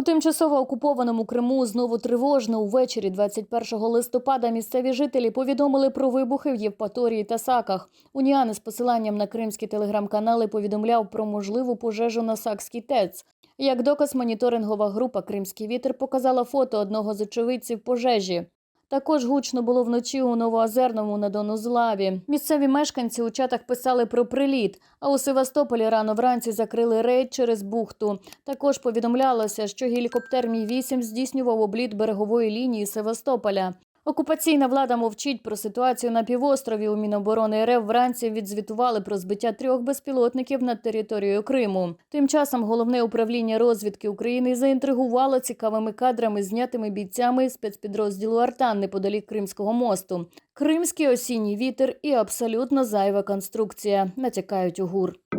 У тимчасово окупованому Криму знову тривожно. Увечері 21 листопада місцеві жителі повідомили про вибухи в Євпаторії та Саках. Уніани з посиланням на кримські телеграм-канали повідомляв про можливу пожежу на Сакській ТЕЦ. Як доказ, моніторингова група Кримський вітер показала фото одного з очевидців пожежі. Також гучно було вночі у Новоозерному на Донузлаві. Місцеві мешканці у чатах писали про приліт. А у Севастополі рано вранці закрили рейд через бухту. Також повідомлялося, що гелікоптер Мі 8 здійснював обліт берегової лінії Севастополя. Окупаційна влада мовчить про ситуацію на півострові. У Міноборони РФ вранці відзвітували про збиття трьох безпілотників над територією Криму. Тим часом головне управління розвідки України заінтригувало цікавими кадрами, знятими бійцями спецпідрозділу Артан неподалік Кримського мосту. Кримський осінній вітер і абсолютно зайва конструкція, натякають у ГУР.